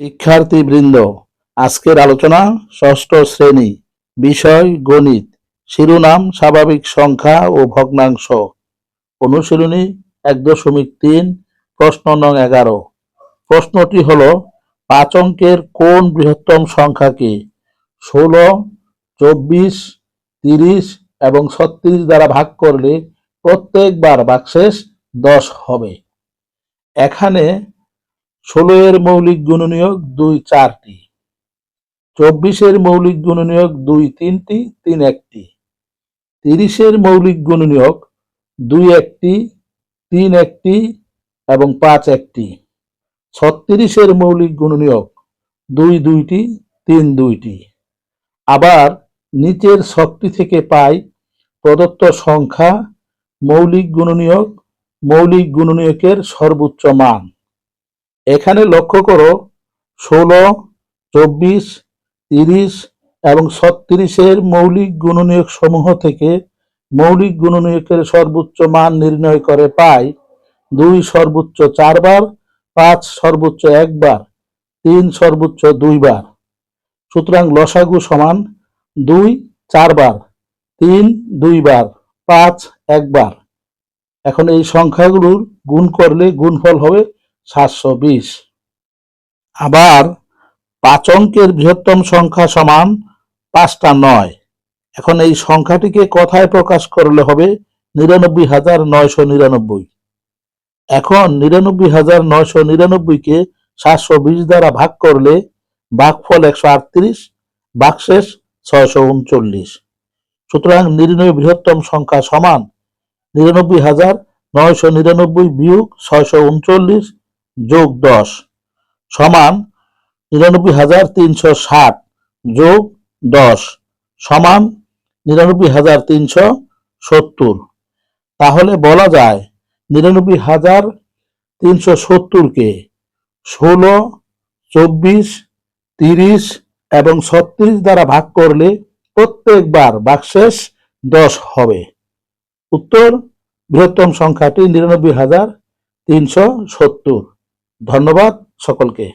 শিক্ষার্থীবৃন্দ, আজকের আলোচনা ষষ্ঠ শ্রেণি, বিষয় গণিত, শিরোনাম স্বাভাবিক সংখ্যা ও ভগ্নাংশ। অনুশীলনী এক দশমিক তিন, প্রশ্ন নং এগারো। প্রশ্নটি হল, পাঁচ অঙ্কের কোন বৃহত্তম সংখ্যাকে ষোলো, চব্বিশ, তিরিশ এবং ছত্রিশ দ্বারা ভাগ করলে প্রত্যেকবার বাকশেষ দশ হবে। এখানে ষোলো এর মৌলিক গুণনীয়ক দুই চারটি, চব্বিশের মৌলিক গুণনীয়ক দুই তিনটি, তিন একটি, তিরিশের মৌলিক গুণনীয়ক দুই একটি, তিন একটি এবং পাঁচ একটি, ছত্রিশের মৌলিক গুণনীয়ক দুই দুইটি, তিন দুইটি। আবার নিচের ছকটি থেকে পাই প্রদত্ত সংখ্যা মৌলিক গুণনীয়ক মৌলিক গুণনীয়কের সর্বোচ্চ মান। এখানে লক্ষ্য করো, ষোলো, চব্বিশ, তিরিশ এবং ছত্রিশের মৌলিক গুণনীয়ক সমূহ থেকে মৌলিক গুণনীয়কের সর্বোচ্চ মান নির্ণয় করে পাই। দুই সর্বোচ্চ চারবার, পাঁচ সর্বোচ্চ একবার, তিন সর্বোচ্চ দুইবার। সুতরাং লসাগু সমান দুই চারবার, তিন দুইবার, পাঁচ একবার। এখন এই সংখ্যাগুলোর গুণ করলে গুণফল হবে সাতশো বিশ। আবার পাঁচ অঙ্কের বৃহত্তম সংখ্যা সমান পাঁচটা নয়। এখন এই সংখ্যাটিকে কথায় প্রকাশ করলে হবে নিরানব্বই হাজার নয়শো নিরানব্বই। এখন নিরানব্বই হাজার নয়শো নিরানব্বইকে সাতশো বিশ দ্বারা ভাগ করলে ভাগফল একশো আটত্রিশ ভাগশেষ ছয়শো উনচল্লিশ। সুতরাং নির্ণয় বৃহত্তম সংখ্যা সমান নিরানব্বই হাজার নয়শো নিরানব্বই বিয়োগ ছয়শো উনচল্লিশ যোগ দশ সমান নিরানব্বই হাজার তিনশো ষাট যোগ দশ সমান নিরানব্বই হাজার তিনশো সত্তর। তাহলে বলা যায় নিরানব্বই হাজার তিনশো সত্তরকে ষোলো, চব্বিশ, তিরিশ এবং ছত্রিশ দ্বারা ভাগ করলে প্রত্যেকবার বাকশেষ দশ হবে। উত্তর বৃহত্তম সংখ্যাটি নিরানব্বই হাজার তিনশো সত্তর। ধন্যবাদ সকলকে